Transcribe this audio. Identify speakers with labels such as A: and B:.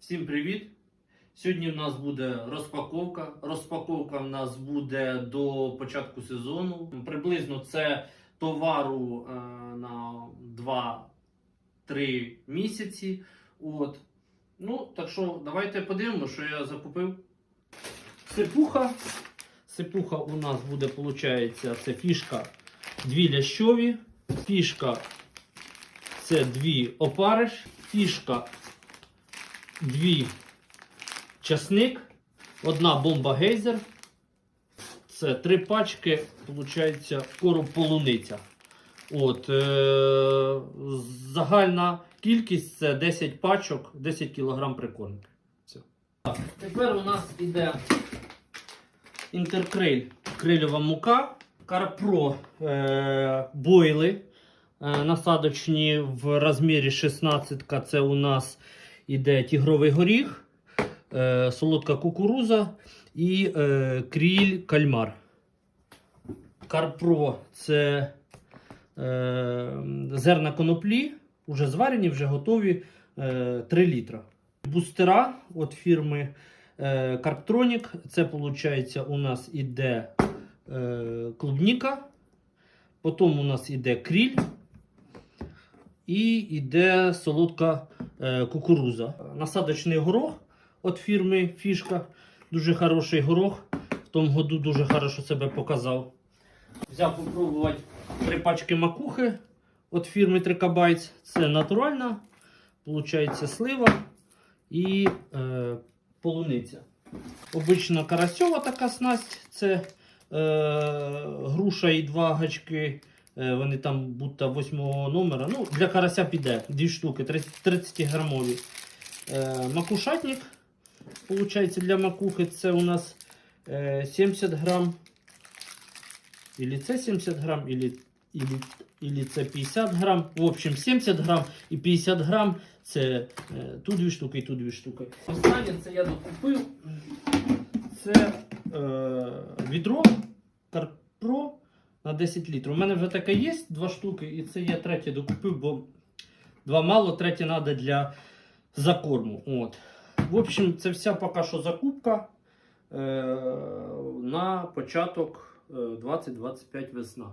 A: Всім привіт! Сьогодні в нас буде розпаковка. Розпаковка в нас буде до початку сезону. Приблизно це товару е, на 2-3 місяці. От. Ну, так що давайте подивимося, що я закупив. Сипуха. Сипуха у нас буде, виходить, це фішка дві лящові, фішка це дві опариш, фішка дві часник, одна бомба гейзер. Це три пачки, виходить, короб полуниця. От, е- загальна кількість це 10 пачок, 10 кг прикормки. Тепер у нас іде інтеркриль, крильова мука, Карпро е- бойли е- насадочні в розмірі 16 Це у нас іде тігровий горіх, е- солодка кукуруза і е- кріль кальмар. Карпро це е- зерна коноплі, вже зварені, вже готові е- 3 літра. Бустера від фірми е. Це виходить, у нас іде е, клубніка, потім у нас іде кріль і іде солодка е, кукуруза. Насадочний горох від фірми Фішка. Дуже хороший горох. В тому году дуже хорошо себе показав. Взяв попробувати три пачки макухи від фірми Трикабайц. Це натуральна, виходить слива і е, полуниця. Обична карасьова така снасть. Це е, груша і два гачки. Е, вони там будто 8 номера. Ну, для карася піде. Дві штуки, 30 грамові. Е, макушатник. Получається для макухи це у нас е, 70 грам. Или це 70 грам, или, или, или це 50 грам. В общем, 70 грам і 50 грам це е, тут дві штуки і тут дві штуки. Останнє це я докупив. Це е, відро Карпро на 10 літрів. У мене вже таке є, два штуки, і це я третє докупив, бо два мало, третє треба для закорму. От. В общем, це вся поки що закупка е, на початок е, 2025 весна.